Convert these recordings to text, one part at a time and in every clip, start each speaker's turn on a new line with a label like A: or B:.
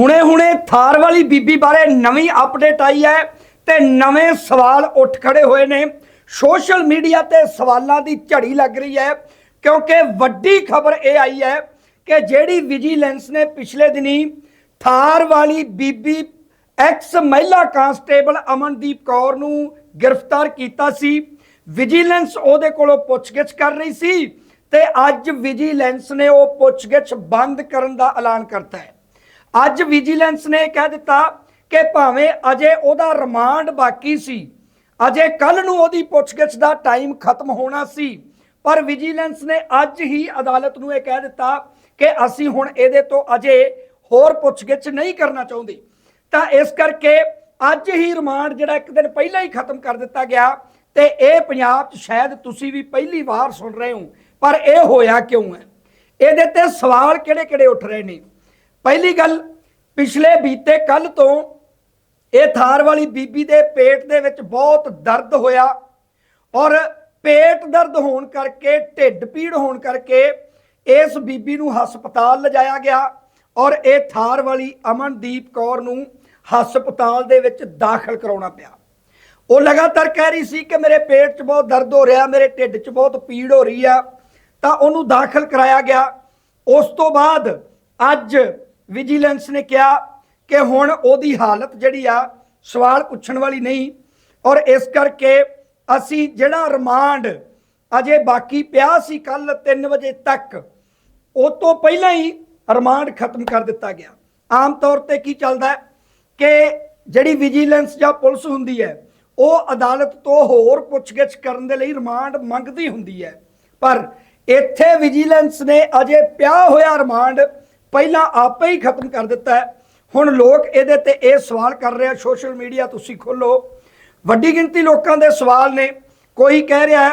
A: ਹੁਣੇ-ਹੁਣੇ ਥਾਰ ਵਾਲੀ ਬੀਬੀ ਬਾਰੇ ਨਵੀਂ ਅਪਡੇਟ ਆਈ ਹੈ ਤੇ ਨਵੇਂ ਸਵਾਲ ਉੱਠ ਖੜੇ ਹੋਏ ਨੇ। ਸੋਸ਼ਲ ਮੀਡੀਆ ਤੇ ਸਵਾਲਾਂ ਦੀ ਝੜੀ ਲੱਗ ਰਹੀ ਹੈ ਕਿਉਂਕਿ ਵੱਡੀ ਖਬਰ ਇਹ ਆਈ ਹੈ ਕਿ ਜਿਹੜੀ ਵਿਜੀਲੈਂਸ ਨੇ ਪਿਛਲੇ ਦਿਨੀ ਥਾਰ ਵਾਲੀ ਬੀਬੀ ਐਕਸ ਮਹਿਲਾ ਕਾਂਸਟੇਬਲ ਅਮਨਦੀਪ ਕੌਰ ਨੂੰ ਗ੍ਰਿਫਤਾਰ ਕੀਤਾ ਸੀ। ਵਿਜੀਲੈਂਸ ਉਹਦੇ ਕੋਲੋਂ ਪੁੱਛਗਿੱਛ ਕਰ ਰਹੀ ਸੀ ਤੇ ਅੱਜ ਵਿਜੀਲੈਂਸ ਨੇ ਉਹ ਪੁੱਛਗਿੱਛ ਬੰਦ ਕਰਨ ਦਾ ਐਲਾਨ ਕਰਤਾ ਹੈ। ਅੱਜ ਵਿਜੀਲੈਂਸ ਨੇ ਕਹਿ ਦਿੱਤਾ ਕਿ ਭਾਵੇਂ ਅਜੇ ਉਹਦਾ ਰਿਮਾਂਡ ਬਾਕੀ ਸੀ, ਅਜੇ ਕੱਲ ਨੂੰ ਉਹਦੀ ਪੁੱਛਗਿੱਛ ਦਾ ਟਾਈਮ ਖਤਮ ਹੋਣਾ ਸੀ, ਪਰ ਵਿਜੀਲੈਂਸ ਨੇ ਅੱਜ ਹੀ ਅਦਾਲਤ ਨੂੰ ਇਹ ਕਹਿ ਦਿੱਤਾ ਕਿ ਅਸੀਂ ਹੁਣ ਇਹਦੇ ਤੋਂ ਅਜੇ ਹੋਰ ਪੁੱਛਗਿੱਛ ਨਹੀਂ ਕਰਨਾ ਚਾਹੁੰਦੇ। ਤਾਂ ਇਸ ਕਰਕੇ ਅੱਜ ਹੀ ਰਿਮਾਂਡ ਜਿਹੜਾ ਇੱਕ ਦਿਨ ਪਹਿਲਾਂ ਹੀ ਖਤਮ ਕਰ ਦਿੱਤਾ ਗਿਆ ਤੇ ਇਹ ਪੰਜਾਬ 'ਚ ਸ਼ਾਇਦ ਤੁਸੀਂ ਵੀ ਪਹਿਲੀ ਵਾਰ ਸੁਣ ਰਹੇ ਹੋ, ਪਰ ਇਹ ਹੋਇਆ ਕਿਉਂ ਹੈ? ਇਹਦੇ ਤੇ ਸਵਾਲ ਕਿਹੜੇ-ਕਿਹੜੇ ਉੱਠ ਰਹੇ ਨੇ? ਪਹਿਲੀ ਗੱਲ, ਪਿਛਲੇ ਬੀਤੇ ਕੱਲ ਤੋਂ ਇਹ ਥਾਰ ਵਾਲੀ ਬੀਬੀ ਦੇ ਪੇਟ ਦੇ ਵਿੱਚ ਬਹੁਤ ਦਰਦ ਹੋਇਆ ਔਰ ਪੇਟ ਦਰਦ ਹੋਣ ਕਰਕੇ, ਢਿੱਡ ਪੀੜ ਹੋਣ ਕਰਕੇ ਇਸ ਬੀਬੀ ਨੂੰ ਹਸਪਤਾਲ ਲਿਜਾਇਆ ਗਿਆ ਔਰ ਇਹ ਥਾਰ ਵਾਲੀ ਅਮਨਦੀਪ ਕੌਰ ਨੂੰ ਹਸਪਤਾਲ ਦੇ ਵਿੱਚ ਦਾਖਲ ਕਰਾਉਣਾ ਪਿਆ। ਉਹ ਲਗਾਤਾਰ ਕਹਿ ਰਹੀ ਸੀ ਕਿ ਮੇਰੇ ਪੇਟ 'ਚ ਬਹੁਤ ਦਰਦ ਹੋ ਰਿਹਾ, ਮੇਰੇ ਢਿੱਡ 'ਚ ਬਹੁਤ ਪੀੜ ਹੋ ਰਹੀ ਆ। ਤਾਂ ਉਹਨੂੰ ਦਾਖਲ ਕਰਾਇਆ ਗਿਆ। ਉਸ ਤੋਂ ਬਾਅਦ ਅੱਜ ਵਿਜੀਲੈਂਸ ਨੇ ਕਿਹਾ ਕਿ ਹੁਣ ਉਹਦੀ ਹਾਲਤ ਜਿਹੜੀ ਆ, ਸਵਾਲ ਪੁੱਛਣ ਵਾਲੀ ਨਹੀਂ। ਔਰ ਇਸ ਕਰਕੇ ਅਸੀਂ ਜਿਹੜਾ ਰਿਮਾਂਡ ਅਜੇ ਬਾਕੀ ਪਿਆ ਸੀ ਕੱਲ 3 ਵਜੇ ਤੱਕ, ਉਹ ਤੋਂ ਪਹਿਲਾਂ ਹੀ ਰਿਮਾਂਡ ਖਤਮ ਕਰ ਦਿੱਤਾ ਗਿਆ। ਆਮ ਤੌਰ ਤੇ ਕੀ ਚੱਲਦਾ ਕਿ ਜਿਹੜੀ ਵਿਜੀਲੈਂਸ ਜਾਂ ਪੁਲਿਸ ਹੁੰਦੀ ਹੈ, ਉਹ ਅਦਾਲਤ ਤੋਂ ਹੋਰ ਪੁੱਛਗਿੱਛ ਕਰਨ ਦੇ ਲਈ ਰਿਮਾਂਡ ਮੰਗਦੀ ਹੁੰਦੀ ਹੈ। ਪਰ ਇੱਥੇ ਵਿਜੀਲੈਂਸ ਨੇ ਅਜੇ ਪਿਆ ਹੋਇਆ ਰਿਮਾਂਡ ਪਹਿਲਾਂ ਆਪੇ ਹੀ ਖਤਮ ਕਰ ਦਿੱਤਾ ਹੈ। ਹੁਣ ਲੋਕ ਇਹਦੇ ਤੇ ਇਹ ਸਵਾਲ ਕਰ ਰਹੇ ਆ, ਸੋਸ਼ਲ ਮੀਡੀਆ ਤੁਸੀਂ ਖੋਲੋ। ਵੱਡੀ ਗਿਣਤੀ ਲੋਕਾਂ ਦੇ ਸਵਾਲ ਨੇ। ਕੋਈ ਕਹਿ ਰਿਹਾ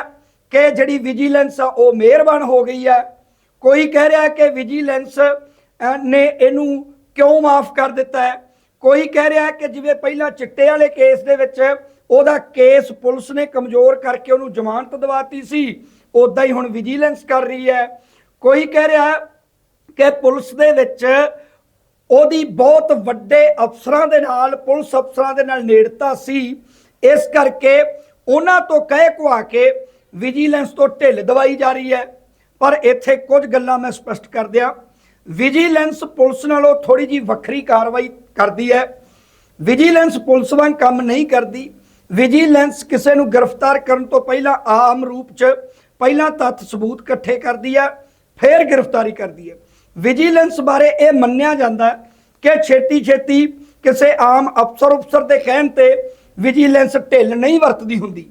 A: ਕਿ ਜਿਹੜੀ ਵਿਜੀਲੈਂਸ ਆ, ਉਹ ਮਿਹਰਬਾਨ ਹੋ ਗਈ ਹੈ। ਕੋਈ ਕਹਿ ਰਿਹਾ ਕਿ ਵਿਜੀਲੈਂਸ ਨੇ ਇਹਨੂੰ ਕਿਉਂ ਮਾਫ ਕਰ ਦਿੱਤਾ ਹੈ? ਕੋਈ ਕਹਿ ਰਿਹਾ ਕਿ ਜਿਵੇਂ ਪਹਿਲਾਂ ਚਿੱਟੇ ਵਾਲੇ ਕੇਸ ਦੇ ਵਿੱਚ ਉਹਦਾ ਕੇਸ ਪੁਲਿਸ ਨੇ ਕਮਜ਼ੋਰ ਕਰਕੇ ਉਹਨੂੰ ਜ਼ਮਾਨਤ ਦਿਵਾਤੀ ਸੀ ਉਦਾਂ ਹੀ ਹੁਣ ਵਿਜੀਲੈਂਸ ਕਰ ਰਹੀ ਹੈ। ਕੋਈ ਕਹਿ ਰਿਹਾ ਕਿ ਪੁਲਿਸ ਦੇ ਵਿੱਚ ਉਹਦੀ ਬਹੁਤ ਵੱਡੇ ਅਫਸਰਾਂ ਦੇ ਨਾਲ, ਪੁਲਿਸ ਅਫਸਰਾਂ ਦੇ ਨਾਲ ਨੇੜਤਾ ਸੀ। ਇਸ ਕਰਕੇ ਉਹਨਾਂ ਤੋਂ ਕਹਿ ਕੁਆ ਕੇ ਵਿਜੀਲੈਂਸ ਤੋਂ ਢਿੱਲ ਦਵਾਈ ਜਾ ਰਹੀ ਹੈ। ਪਰ ਇੱਥੇ ਕੁਝ ਗੱਲਾਂ ਮੈਂ ਸਪਸ਼ਟ ਕਰ ਦਿਆਂ। ਵਿਜੀਲੈਂਸ ਪੁਲਿਸ ਨਾਲੋਂ ਥੋੜੀ ਜੀ ਵੱਖਰੀ ਕਾਰਵਾਈ ਕਰਦੀ ਹੈ। ਵਿਜੀਲੈਂਸ ਪੁਲਿਸ ਵਾਂਗ ਕੰਮ ਨਹੀਂ ਕਰਦੀ। ਵਿਜੀਲੈਂਸ ਕਿਸੇ ਨੂੰ ਗ੍ਰਿਫਤਾਰ ਕਰਨ ਤੋਂ ਪਹਿਲਾਂ ਆਮ ਰੂਪ 'ਚ ਪਹਿਲਾਂ ਤੱਥ ਸਬੂਤ ਇਕੱਠੇ ਕਰਦੀ ਹੈ, ਫਿਰ ਗ੍ਰਿਫਤਾਰੀ ਕਰਦੀ ਹੈ। ਵਿਜੀਲੈਂਸ ਬਾਰੇ ਇਹ ਮੰਨਿਆ ਜਾਂਦਾ ਕਿ ਛੇਤੀ ਛੇਤੀ ਕਿਸੇ ਆਮ ਅਫਸਰ ਅਫਸਰ ਦੇ ਕਹਿਣ ਤੇ ਵਿਜੀਲੈਂਸ ਢਿੱਲ ਨਹੀਂ ਵਰਤਦੀ ਹੁੰਦੀ।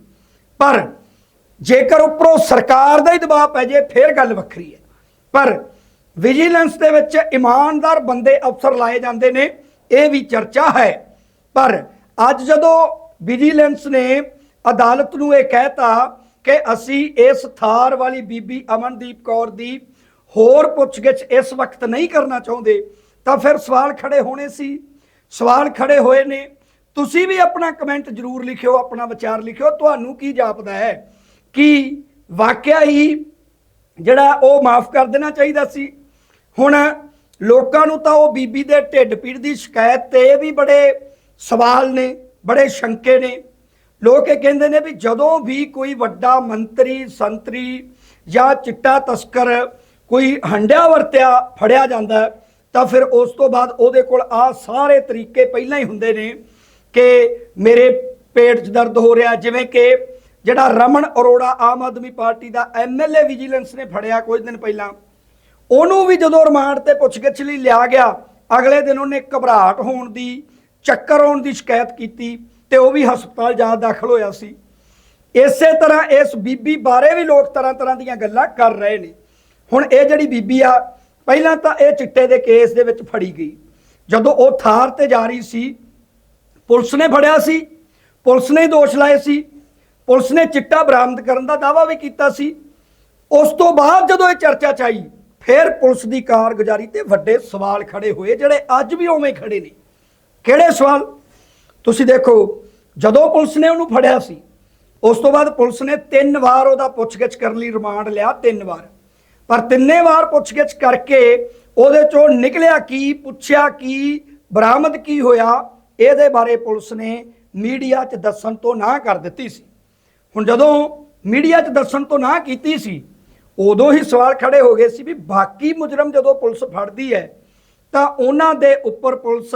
A: ਪਰ ਜੇਕਰ ਉੱਪਰੋਂ ਸਰਕਾਰ ਦਾ ਹੀ ਦਬਾਅ ਪੈ ਜੇ ਫਿਰ ਗੱਲ ਵੱਖਰੀ ਹੈ। ਪਰ ਵਿਜੀਲੈਂਸ ਦੇ ਵਿੱਚ ਇਮਾਨਦਾਰ ਬੰਦੇ ਅਫਸਰ ਲਾਏ ਜਾਂਦੇ ਨੇ, ਇਹ ਵੀ ਚਰਚਾ ਹੈ। ਪਰ ਅੱਜ ਜਦੋਂ ਵਿਜੀਲੈਂਸ ਨੇ ਅਦਾਲਤ ਨੂੰ ਇਹ ਕਹਿਤਾ ਕਿ ਅਸੀਂ ਇਸ ਥਾਰ ਵਾਲੀ ਬੀਬੀ ਅਮਨਦੀਪ ਕੌਰ ਦੀ ਹੋਰ ਪੁੱਛਗਿੱਛ ਇਸ ਵਕਤ ਨਹੀਂ ਕਰਨਾ ਚਾਹੁੰਦੇ, ਤਾਂ ਫਿਰ ਸਵਾਲ ਖੜੇ ਹੋਣੇ ਸੀ। ਸਵਾਲ ਖੜੇ ਹੋਏ ਨੇ, ਤੁਸੀਂ ਵੀ ਆਪਣਾ ਕਮੈਂਟ ਜ਼ਰੂਰ ਲਿਖਿਓ, ਆਪਣਾ ਵਿਚਾਰ ਲਿਖਿਓ, ਤੁਹਾਨੂੰ ਕੀ ਜਾਪਦਾ ਹੈ? ਕਿ ਵਾਕਿਆ ਹੀ ਜਿਹੜਾ ਉਹ ਮਾਫ ਕਰ ਦੇਣਾ ਚਾਹੀਦਾ ਸੀ? ਹੁਣ ਲੋਕਾਂ ਨੂੰ ਤਾਂ ਉਹ ਬੀਬੀ ਦੇ ਢਿੱਡ ਪੀੜ ਦੀ ਸ਼ਿਕਾਇਤ ਤੇ ਵੀ ਬੜੇ ਸਵਾਲ ਨੇ, ਬੜੇ ਸ਼ੰਕੇ ਨੇ। ਲੋਕ ਇਹ ਕਹਿੰਦੇ ਨੇ ਵੀ ਜਦੋਂ ਵੀ ਕੋਈ ਵੱਡਾ ਮੰਤਰੀ, ਸੰਤਰੀ ਜਾਂ ਚਿੱਟਾ ਤਸਕਰ ਕੋਈ ਹੰਡਿਆ ਵਰਤਿਆ, ਫੜਿਆ ਜਾਂਦਾ ਤਾਂ ਫਿਰ ਉਸ ਤੋਂ ਬਾਅਦ ਉਹਦੇ ਕੋਲ ਆ ਸਾਰੇ ਤਰੀਕੇ ਪਹਿਲਾਂ ਹੀ ਹੁੰਦੇ ਨੇ ਕਿ ਮੇਰੇ ਪੇਟ 'ਚ ਦਰਦ ਹੋ ਰਿਹਾ, ਜਿਵੇਂ ਕਿ ਜਿਹੜਾ ਰਮਨ ਅਰੋੜਾ ਆਮ ਆਦਮੀ ਪਾਰਟੀ ਦਾ ਐਮਐਲਏ ਵਿਜੀਲੈਂਸ ਨੇ ਫੜਿਆ ਕੁਝ ਦਿਨ ਪਹਿਲਾਂ, ਉਹਨੂੰ ਵੀ ਜਦੋਂ ਰਿਮਾਂਡ ਤੇ ਪੁੱਛਗਿੱਛ ਲਈ ਲਿਆ ਗਿਆ, ਅਗਲੇ ਦਿਨ ਉਹਨੇ ਘਬਰਾਹਟ ਹੋਣ ਦੀ, ਚੱਕਰ ਆਉਣ ਦੀ ਸ਼ਿਕਾਇਤ ਕੀਤੀ ਤੇ ਉਹ ਵੀ ਹਸਪਤਾਲ ਜਾ ਦਾਖਲ ਹੋਇਆ ਸੀ। ਇਸੇ ਤਰ੍ਹਾਂ ਇਸ ਬੀਬੀ ਬਾਰੇ ਵੀ ਲੋਕ ਤਰ੍ਹਾਂ ਤਰ੍ਹਾਂ ਦੀਆਂ ਗੱਲਾਂ ਕਰ ਰਹੇ ਨੇ। ਹੁਣ ਇਹ ਜਿਹੜੀ ਬੀਬੀ ਆ, ਪਹਿਲਾਂ ਤਾਂ ਇਹ ਚਿੱਟੇ ਦੇ ਕੇਸ ਦੇ ਵਿੱਚ ਫੜੀ ਗਈ। ਜਦੋਂ ਉਹ ਥਾਰ ਤੇ ਜਾ ਰਹੀ ਸੀ, ਪੁਲਿਸ ਨੇ ਫੜਿਆ ਸੀ, ਪੁਲਿਸ ਨੇ ਦੋਸ਼ ਲਾਏ ਸੀ, ਪੁਲਿਸ ਨੇ ਚਿੱਟਾ ਬਰਾਮਦ ਕਰਨ ਦਾ ਦਾਵਾ ਵੀ ਕੀਤਾ ਸੀ। ਉਸ ਤੋਂ ਬਾਅਦ ਜਦੋਂ ਇਹ ਚਰਚਾ ਚ ਆਈ, ਫਿਰ ਪੁਲਿਸ ਦੀ ਕਾਰਗੁਜ਼ਾਰੀ ਤੇ ਵੱਡੇ ਸਵਾਲ ਖੜੇ ਹੋਏ, ਜਿਹੜੇ ਅੱਜ ਵੀ ਉਵੇਂ ਖੜੇ ਨੇ। ਕਿਹੜੇ ਸਵਾਲ? ਤੁਸੀਂ ਦੇਖੋ, ਜਦੋਂ ਪੁਲਿਸ ਨੇ ਉਹਨੂੰ ਫੜਿਆ ਸੀ, ਉਸ ਤੋਂ ਬਾਅਦ ਪੁਲਿਸ ਨੇ ਤਿੰਨ ਵਾਰ ਉਹਦਾ ਪੁੱਛਗਿੱਛ ਕਰਨ ਲਈ ਰਿਮਾਂਡ ਲਿਆ, ਤਿੰਨ ਵਾਰ। ਪਰ ਤਿੰਨੇ ਵਾਰ ਪੁੱਛਗਿੱਛ ਕਰਕੇ ਉਹਦੇ ਚੋਂ ਨਿਕਲਿਆ ਕੀ, ਪੁੱਛਿਆ ਕੀ, ਬਰਾਮਦ ਕੀ ਹੋਇਆ, ਇਹਦੇ ਬਾਰੇ ਪੁਲਿਸ ਨੇ ਮੀਡੀਆ 'ਚ ਦੱਸਣ ਤੋਂ ਨਾ ਕਰ ਦਿੱਤੀ ਸੀ। ਹੁਣ ਜਦੋਂ ਮੀਡੀਆ 'ਚ ਦੱਸਣ ਤੋਂ ਨਾ ਕੀਤੀ ਸੀ, ਉਦੋਂ ਹੀ ਸਵਾਲ ਖੜੇ ਹੋ ਗਏ ਸੀ ਵੀ ਬਾਕੀ ਮੁਜਰਮ ਜਦੋਂ ਪੁਲਿਸ ਫੜਦੀ ਹੈ, ਤਾਂ ਉਹਨਾਂ ਦੇ ਉੱਪਰ ਪੁਲਿਸ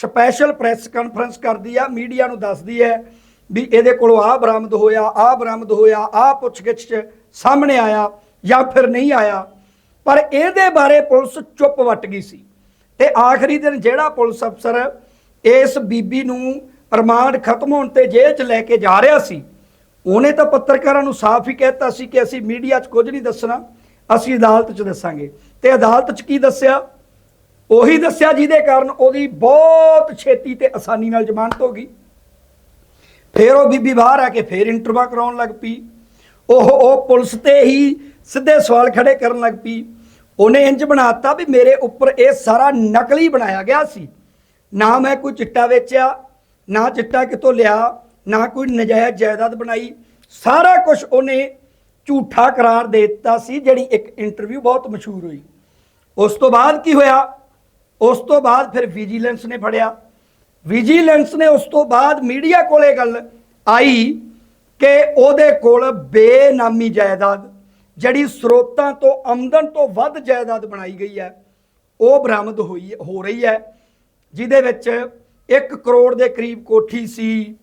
A: ਸਪੈਸ਼ਲ ਪ੍ਰੈਸ ਕਾਨਫਰੰਸ ਕਰਦੀ ਆ, ਮੀਡੀਆ ਨੂੰ ਦੱਸਦੀ ਹੈ ਵੀ ਇਹਦੇ ਕੋਲੋਂ ਆਹ ਬਰਾਮਦ ਹੋਇਆ, ਆਹ ਬਰਾਮਦ ਹੋਇਆ, ਆਹ ਪੁੱਛਗਿੱਛ 'ਚ ਸਾਹਮਣੇ ਆਇਆ। ਜਾਂ ਫਿਰ ਨਹੀਂ ਆਇਆ। ਪਰ ਇਹਦੇ ਬਾਰੇ ਪੁਲਿਸ ਚੁੱਪ ਵੱਟ ਗਈ ਸੀ। ਤੇ ਆਖਰੀ ਦਿਨ ਜਿਹੜਾ ਪੁਲਿਸ ਅਫਸਰ ਇਸ ਬੀਬੀ ਨੂੰ ਰਿਮਾਂਡ ਖਤਮ ਹੋਣ ਤੇ ਜੇਲ੍ਹ 'ਚ ਲੈ ਕੇ ਜਾ ਰਿਹਾ ਸੀ, ਉਹਨੇ ਤਾਂ ਪੱਤਰਕਾਰਾਂ ਨੂੰ ਸਾਫ਼ ਹੀ ਕਹਿਤਾ ਸੀ ਕਿ ਅਸੀਂ ਮੀਡੀਆ 'ਚ ਕੁਝ ਨਹੀਂ ਦੱਸਣਾ, ਅਸੀਂ ਅਦਾਲਤ 'ਚ ਦੱਸਾਂਗੇ। ਤੇ ਅਦਾਲਤ 'ਚ ਕੀ ਦੱਸਿਆ? ਉਹੀ ਦੱਸਿਆ ਜਿਹਦੇ ਕਾਰਨ ਉਹਦੀ ਬਹੁਤ ਛੇਤੀ ਤੇ ਆਸਾਨੀ ਨਾਲ ਜ਼ਮਾਨਤ ਹੋ ਗਈ। ਫਿਰ ਉਹ ਬੀਬੀ ਬਾਹਰ ਆ ਕੇ ਫਿਰ ਇੰਟਰਵਿਊ ਕਰਾਉਣ ਲੱਗ ਪਈ। ਉਹ ਉਹ ਪੁਲਿਸ ਤੇ ਹੀ ਸਿੱਧੇ ਸਵਾਲ ਖੜੇ ਕਰਨ ਲੱਗ ਪਈ। ਉਹਨੇ ਇੰਜ ਬਣਾਤਾ ਵੀ ਮੇਰੇ ਉੱਪਰ ਇਹ ਸਾਰਾ ਨਕਲੀ ਬਣਾਇਆ ਗਿਆ ਸੀ। ਨਾ ਮੈਂ ਕੋਈ ਚਿੱਟਾ ਵੇਚਿਆ, ਨਾ ਚਿੱਟਾ ਕਿਤੋਂ ਲਿਆ, ਨਾ ਕੋਈ ਨਜਾਇਜ਼ ਜਾਇਦਾਦ ਬਣਾਈ। ਸਾਰਾ ਕੁਝ ਉਹਨੇ ਝੂਠਾ ਕਰਾਰ ਦੇ ਦਿੱਤਾ ਸੀ, ਜਿਹੜੀ ਇੱਕ ਇੰਟਰਵਿਊ ਬਹੁਤ ਮਸ਼ਹੂਰ ਹੋਈ। ਉਸ ਤੋਂ ਬਾਅਦ ਕੀ ਹੋਇਆ? ਉਸ ਤੋਂ ਬਾਅਦ ਫਿਰ ਵਿਜੀਲੈਂਸ ਨੇ ਫੜਿਆ। ਵਿਜੀਲੈਂਸ ਨੇ ਉਸ ਤੋਂ ਬਾਅਦ ਮੀਡੀਆ ਕੋਲੇ ਗੱਲ ਆਈ ਕਿ ਉਹਦੇ ਕੋਲ ਬੇਨਾਮੀ ਜਾਇਦਾਦ, ਜਿਹੜੀ ਸਰੋਤਾਂ ਤੋਂ ਆਮਦਨ ਤੋਂ ਵੱਧ ਜਾਇਦਾਦ ਬਣਾਈ ਗਈ ਹੈ, ਉਹ ਬਰਾਮਦ ਹੋਈ, ਹੋ ਰਹੀ ਹੈ, ਜਿਹਦੇ ਵਿੱਚ 1 ਕਰੋੜ ਦੇ ਕਰੀਬ ਕੋਠੀ ਸੀ,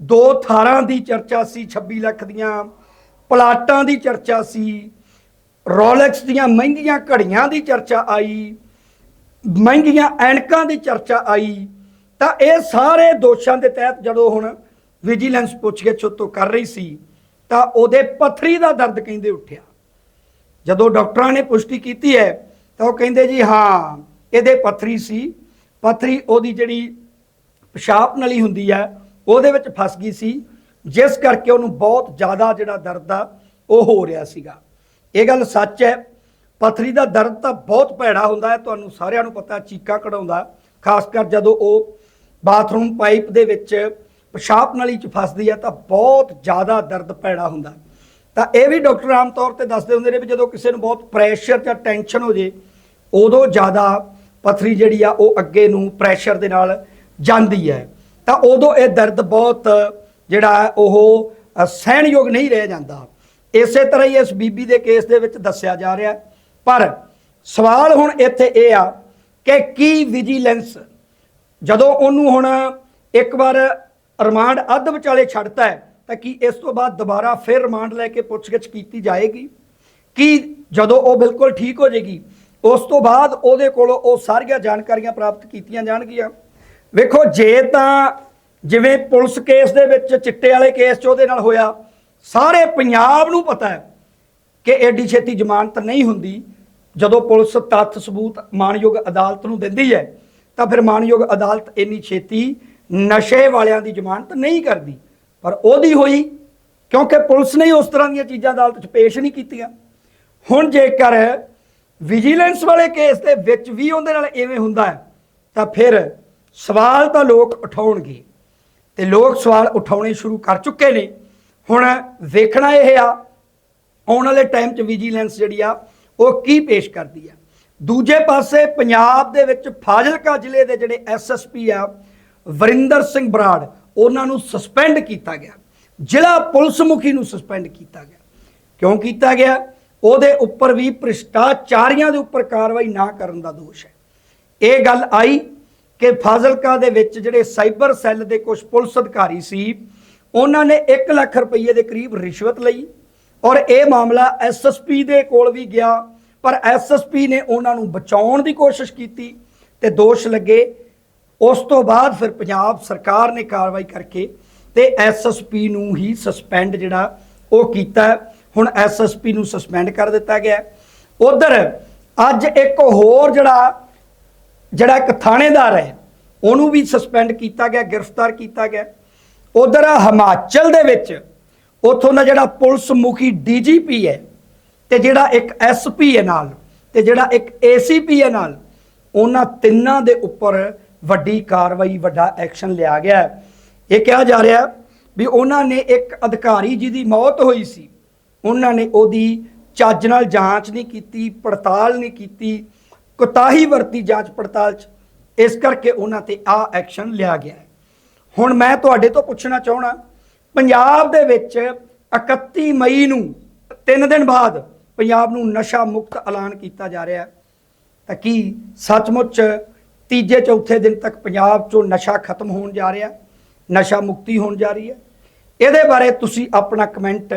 A: ਦੋ ਥਾਰਾਂ ਦੀ ਚਰਚਾ ਸੀ 26 ਲੱਖ ਦੀਆਂ, ਪਲਾਟਾਂ ਦੀ ਚਰਚਾ ਸੀ, ਰੋਲੈਕਸ ਦੀਆਂ ਮਹਿੰਗੀਆਂ ਘੜੀਆਂ ਦੀ ਚਰਚਾ ਆਈ, ਮਹਿੰਗੀਆਂ ਐਨਕਾਂ ਦੀ ਚਰਚਾ ਆਈ, ਤਾਂ ਇਹ ਸਾਰੇ ਦੋਸ਼ਾਂ ਦੇ ਤਹਿਤ ਜਦੋਂ ਹੁਣ ਵਿਜੀਲੈਂਸ ਪੁੱਛਗਿੱਛ ਤੋਂ ਕਰ ਰਹੀ ਸੀ, ਤਾਂ ਉਹਦੇ ਪਥਰੀ ਦਾ ਦਰਦ ਕਹਿੰਦੇ ਉੱਠਿਆ। ਜਦੋਂ ਡਾਕਟਰਾਂ ਨੇ ਪੁਸ਼ਟੀ ਕੀਤੀ ਹੈ, ਤਾਂ ਉਹ ਕਹਿੰਦੇ ਜੀ, ਹਾਂ, ਇਹਦੇ ਪਥਰੀ ਸੀ। ਪਥਰੀ ਉਹਦੀ ਜਿਹੜੀ ਪਿਸ਼ਾਬ ਨਲੀ ਹੁੰਦੀ ਹੈ, ਉਹਦੇ ਵਿੱਚ ਫਸ ਗਈ ਸੀ। ਜਿਸ ਕਰਕੇ ਉਹਨੂੰ ਬਹੁਤ ਜ਼ਿਆਦਾ ਜਿਹੜਾ ਦਰਦ ਆ, ਉਹ ਹੋ ਰਿਹਾ ਸੀਗਾ। ਇਹ ਗੱਲ ਸੱਚ ਹੈ, ਪਥਰੀ ਦਾ ਦਰਦ ਤਾਂ ਬਹੁਤ ਭੈੜਾ ਹੁੰਦਾ ਹੈ, ਤੁਹਾਨੂੰ ਸਾਰਿਆਂ ਨੂੰ ਪਤਾ, ਚੀਕਾ ਕਢਾਉਂਦਾ। ਖਾਸ ਕਰ ਜਦੋਂ ਉਹ ਬਾਥਰੂਮ ਪਾਈਪ ਦੇ ਵਿੱਚ ਪਿਸ਼ਾਬ ਨਲੀ 'ਚ ਫਸਦੀ ਹੈ ਤਾਂ ਬਹੁਤ ਜ਼ਿਆਦਾ ਦਰਦ ਭੈੜਾ ਹੁੰਦਾ। ਤਾਂ ਇਹ ਵੀ ਡਾਕਟਰ ਆਮ ਤੌਰ ਤੇ ਦੱਸਦੇ ਹੁੰਦੇ ਨੇ ਵੀ ਜਦੋਂ ਕਿਸੇ ਨੂੰ ਬਹੁਤ ਪ੍ਰੈਸ਼ਰ ਜਾਂ ਟੈਨਸ਼ਨ ਹੋ ਜੇ, ਉਦੋਂ ਜ਼ਿਆਦਾ ਪਥਰੀ ਜਿਹੜੀ ਆ ਉਹ ਅੱਗੇ ਨੂੰ ਪ੍ਰੈਸ਼ਰ ਦੇ ਨਾਲ ਜਾਂਦੀ ਹੈ। ਤਾਂ ਉਦੋਂ ਇਹ ਦਰਦ ਬਹੁਤ ਜਿਹੜਾ ਉਹ ਸਹਿਣਯੋਗ ਨਹੀਂ ਰਹਿ ਜਾਂਦਾ। ਇਸੇ ਤਰ੍ਹਾਂ ਹੀ ਇਸ ਬੀਬੀ ਦੇ ਕੇਸ ਦੇ ਵਿੱਚ ਦੱਸਿਆ ਜਾ ਰਿਹਾ ਪਰ ਸਵਾਲ ਹੁਣ ਇੱਥੇ ਇਹ ਆ ਕਿ ਕੀ ਵਿਜੀਲੈਂਸ ਜਦੋਂ ਉਹਨੂੰ ਹੁਣ ਇੱਕ ਵਾਰ ਰਿਮਾਂਡ ਅੱਧ ਵਿਚਾਲੇ ਛੱਡਤਾ ਹੈ, ਤਾਂ ਕੀ ਇਸ ਤੋਂ ਬਾਅਦ ਦੁਬਾਰਾ ਫਿਰ ਰਿਮਾਂਡ ਲੈ ਕੇ ਪੁੱਛਗਿੱਛ ਕੀਤੀ ਜਾਏਗੀ? ਕਿ ਜਦੋਂ ਉਹ ਬਿਲਕੁਲ ਠੀਕ ਹੋ ਜਾਏਗੀ, ਉਸ ਤੋਂ ਬਾਅਦ ਉਹਦੇ ਕੋਲੋਂ ਉਹ ਸਾਰੀਆਂ ਜਾਣਕਾਰੀਆਂ ਪ੍ਰਾਪਤ ਕੀਤੀਆਂ ਜਾਣਗੀਆਂ? ਵੇਖੋ, ਜੇ ਤਾਂ ਜਿਵੇਂ ਪੁਲਿਸ ਕੇਸ ਦੇ ਵਿੱਚ ਚਿੱਟੇ ਵਾਲੇ ਕੇਸ 'ਚ ਉਹਦੇ ਨਾਲ ਹੋਇਆ, ਸਾਰੇ ਪੰਜਾਬ ਨੂੰ ਪਤਾ ਹੈ ਕਿ ਐਡੀ ਛੇਤੀ ਜ਼ਮਾਨਤ ਨਹੀਂ ਹੁੰਦੀ। ਜਦੋਂ ਪੁਲਿਸ ਤੱਥ ਸਬੂਤ, ਮਾਨਯੋਗ ਅਦਾਲਤ ਨੂੰ ਦਿੰਦੀ ਹੈ, ਤਾਂ ਫਿਰ ਮਾਨਯੋਗ ਅਦਾਲਤ ਇੰਨੀ ਛੇਤੀ ਨਸ਼ੇ ਵਾਲਿਆਂ ਦੀ ਜ਼ਮਾਨਤ ਨਹੀਂ ਕਰਦੀ। ਪਰ ਉਹਦੀ ਹੋਈ ਕਿਉਂਕਿ ਪੁਲਿਸ ਨੇ ਉਸ ਤਰ੍ਹਾਂ ਦੀਆਂ ਚੀਜ਼ਾਂ ਅਦਾਲਤ 'ਚ ਪੇਸ਼ ਨਹੀਂ ਕੀਤੀਆਂ। ਹੁਣ ਜੇਕਰ ਵਿਜੀਲੈਂਸ ਵਾਲੇ ਕੇਸ ਦੇ ਵਿੱਚ ਵੀ ਉਹਦੇ ਨਾਲ ਐਵੇਂ ਹੁੰਦਾ ਤਾਂ ਫਿਰ ਸਵਾਲ ਤਾਂ ਲੋਕ ਉਠਾਉਣਗੇ। ਤੇ ਲੋਕ ਸਵਾਲ ਉਠਾਉਣੇ ਸ਼ੁਰੂ ਕਰ ਚੁੱਕੇ ਨੇ। ਹੁਣ ਵੇਖਣਾ ਇਹ ਆ, ਆਉਣ ਵਾਲੇ ਟਾਈਮ 'ਚ ਵਿਜੀਲੈਂਸ ਜਿਹੜੀ ਆ, ਉਹ ਕੀ ਪੇਸ਼ ਕਰਦੀ ਆ। ਦੂਜੇ ਪਾਸੇ ਪੰਜਾਬ ਦੇ ਵਿੱਚ ਫਾਜ਼ਿਲਕਾ ਜ਼ਿਲ੍ਹੇ ਦੇ ਜਿਹੜੇ ਐਸਐਸਪੀ ਆ ਵਰਿੰਦਰ ਸਿੰਘ ਬਰਾੜ, ਉਹਨਾਂ ਨੂੰ ਸਸਪੈਂਡ ਕੀਤਾ ਗਿਆ। ਜ਼ਿਲ੍ਹਾ ਪੁਲਿਸ ਮੁਖੀ ਨੂੰ ਸਸਪੈਂਡ ਕੀਤਾ ਗਿਆ। ਕਿਉਂ ਕੀਤਾ ਗਿਆ? ਉਹਦੇ ਉੱਪਰ ਵੀ ਭ੍ਰਿਸ਼ਟਾਚਾਰੀਆਂ ਦੇ ਉੱਪਰ ਕਾਰਵਾਈ ਨਾ ਕਰਨ ਦਾ ਦੋਸ਼ ਹੈ। ਇਹ ਗੱਲ ਆਈ ਕਿ ਫਾਜ਼ਿਲਕਾ ਦੇ ਵਿੱਚ ਜਿਹੜੇ ਸਾਈਬਰ ਸੈੱਲ ਦੇ ਕੁਝ ਪੁਲਿਸ ਅਧਿਕਾਰੀ ਸੀ, ਉਹਨਾਂ ਨੇ 1 ਲੱਖ ਰੁਪਏ ਦੇ ਕਰੀਬ ਰਿਸ਼ਵਤ ਲਈ ਔਰ ਇਹ ਮਾਮਲਾ ਐਸਐਸਪੀ ਦੇ ਕੋਲ ਵੀ ਗਿਆ। ਪਰ ਐਸਐਸਪੀ ਨੇ ਉਹਨਾਂ ਨੂੰ ਬਚਾਉਣ ਦੀ ਕੋਸ਼ਿਸ਼ ਕੀਤੀ ਤੇ ਦੋਸ਼ ਲੱਗੇ ਉਸ ਤੋਂ ਬਾਅਦ ਫਿਰ ਪੰਜਾਬ ਸਰਕਾਰ ਨੇ ਕਾਰਵਾਈ ਕਰਕੇ ਤੇ ਐਸਐਸਪੀ ਨੂੰ ਹੀ ਸਸਪੈਂਡ ਜਿਹੜਾ ਉਹ ਕੀਤਾ ਹੈ। ਹੁਣ ਐਸਐਸਪੀ ਨੂੰ ਸਸਪੈਂਡ ਕਰ ਦਿੱਤਾ ਗਿਆ ਉਧਰ ਅੱਜ ਇੱਕ ਹੋਰ ਜਿਹੜਾ ਜਿਹੜਾ ਇੱਕ ਥਾਣੇਦਾਰ ਹੈ, ਉਹਨੂੰ ਵੀ ਸਸਪੈਂਡ ਕੀਤਾ ਗਿਆ, ਗ੍ਰਿਫਤਾਰ ਕੀਤਾ ਗਿਆ ਉਧਰ ਹਿਮਾਚਲ ਦੇ ਵਿੱਚ ਉੱਥੋਂ ਦਾ ਜਿਹੜਾ ਪੁਲਿਸ ਮੁਖੀ ਡੀਜੀਪੀ ਹੈ ਤੇ ਜਿਹੜਾ ਇੱਕ ਐਸਪੀ ਹੈ ਨਾਲ ਤੇ ਜਿਹੜਾ ਇੱਕ ਏਸੀਪੀ ਹੈ ਨਾਲ, ਉਹਨਾਂ ਤਿੰਨਾਂ ਦੇ ਉੱਪਰ ਵੱਡੀ ਕਾਰਵਾਈ, ਵੱਡਾ ਐਕਸ਼ਨ ਲਿਆ ਗਿਆ ਇਹ ਕਿਹਾ ਜਾ ਰਿਹਾ ਵੀ ਉਹਨਾਂ ਨੇ ਇੱਕ ਅਧਿਕਾਰੀ ਜਿਹਦੀ ਮੌਤ ਹੋਈ ਸੀ, ਉਹਨਾਂ ਨੇ ਉਹਦੀ ਚੱਜ ਨਾਲ ਜਾਂਚ ਨਹੀਂ ਕੀਤੀ, ਪੜਤਾਲ ਨਹੀਂ ਕੀਤੀ, ਕੁਤਾਹੀ ਵਰਤੀ ਜਾਂਚ ਪੜਤਾਲ 'ਚ। ਇਸ ਕਰਕੇ ਉਹਨਾਂ ਤੇ ਆ ਐਕਸ਼ਨ ਲਿਆ ਗਿਆ ਹੁਣ ਮੈਂ ਤੁਹਾਡੇ ਤੋਂ ਪੁੱਛਣਾ ਚਾਹਣਾ ਪੰਜਾਬ ਦੇ ਵਿੱਚ 31 ਮਈ ਨੂੰ 3 ਦਿਨ ਬਾਅਦ ਪੰਜਾਬ ਨੂੰ ਨਸ਼ਾ ਮੁਕਤ ਐਲਾਨ ਕੀਤਾ ਜਾ ਰਿਹਾ ਹੈ। ਤਾਂ ਕੀ ਸੱਚਮੁੱਚ ਤੀਜੇ ਚੌਥੇ ਦਿਨ ਤੱਕ ਪੰਜਾਬ 'ਚੋਂ ਨਸ਼ਾ ਖਤਮ ਹੋਣ ਜਾ ਰਿਹਾ ਨਸ਼ਾ ਮੁਕਤੀ ਹੋਣ ਜਾ ਰਹੀ ਹੈ। ਇਹਦੇ ਬਾਰੇ ਤੁਸੀਂ ਆਪਣਾ ਕਮੈਂਟ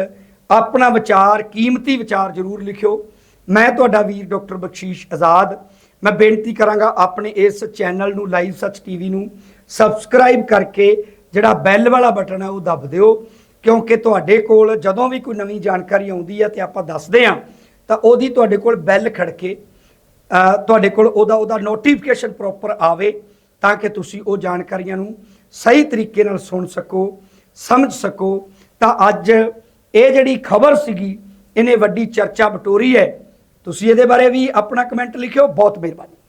A: ਆਪਣਾ ਵਿਚਾਰ ਕੀਮਤੀ ਵਿਚਾਰ ਜ਼ਰੂਰ ਲਿਖਿਓ। ਮੈਂ ਤੁਹਾਡਾ ਵੀਰ ਡਾਕਟਰ ਬਖਸ਼ੀਸ਼ ਆਜ਼ਾਦ। ਮੈਂ ਬੇਨਤੀ ਕਰਾਂਗਾ ਆਪਣੇ ਇਸ ਚੈਨਲ ਨੂੰ ਲਾਈਵ ਸੱਚ ਟੀਵੀ ਨੂੰ ਸਬਸਕ੍ਰਾਈਬ ਕਰਕੇ ਜਿਹੜਾ ਬੈਲ ਵਾਲਾ ਬਟਨ ਹੈ ਉਹ ਦਬ ਦਿਓ ਕਿਉਂਕਿ ਤੁਹਾਡੇ ਕੋਲ ਜਦੋਂ ਵੀ ਕੋਈ ਨਵੀਂ ਜਾਣਕਾਰੀ ਆਉਂਦੀ ਹੈ ਤੇ ਆਪਾਂ ਦੱਸਦੇ ਹਾਂ ਤਾਂ ਉਹਦੀ ਤੁਹਾਡੇ ਕੋਲ ਬੈਲ ਖੜਕੇ ਅ, ਤੁਹਾਡੇ ਕੋਲ ਉਹਦਾ ਉਹਦਾ ਨੋਟੀਫਿਕੇਸ਼ਨ ਪ੍ਰੋਪਰ ਆਵੇ ਤਾਂ ਕਿ ਤੁਸੀਂ ਉਹ ਜਾਣਕਾਰੀਆਂ ਨੂੰ ਸਹੀ ਤਰੀਕੇ ਨਾਲ ਸੁਣ ਸਕੋ, ਸਮਝ ਸਕੋ। ਤਾਂ ਅੱਜ ਇਹ ਜਿਹੜੀ ਖਬਰ ਸੀਗੀ, ਇਹਨੇ ਵੱਡੀ ਚਰਚਾ ਬਟੋਰੀ ਹੈ। ਤੁਸੀਂ ਇਹਦੇ ਬਾਰੇ ਵੀ ਆਪਣਾ ਕਮੈਂਟ ਲਿਖਿਓ। ਬਹੁਤ ਮਿਹਰਬਾਨੀ।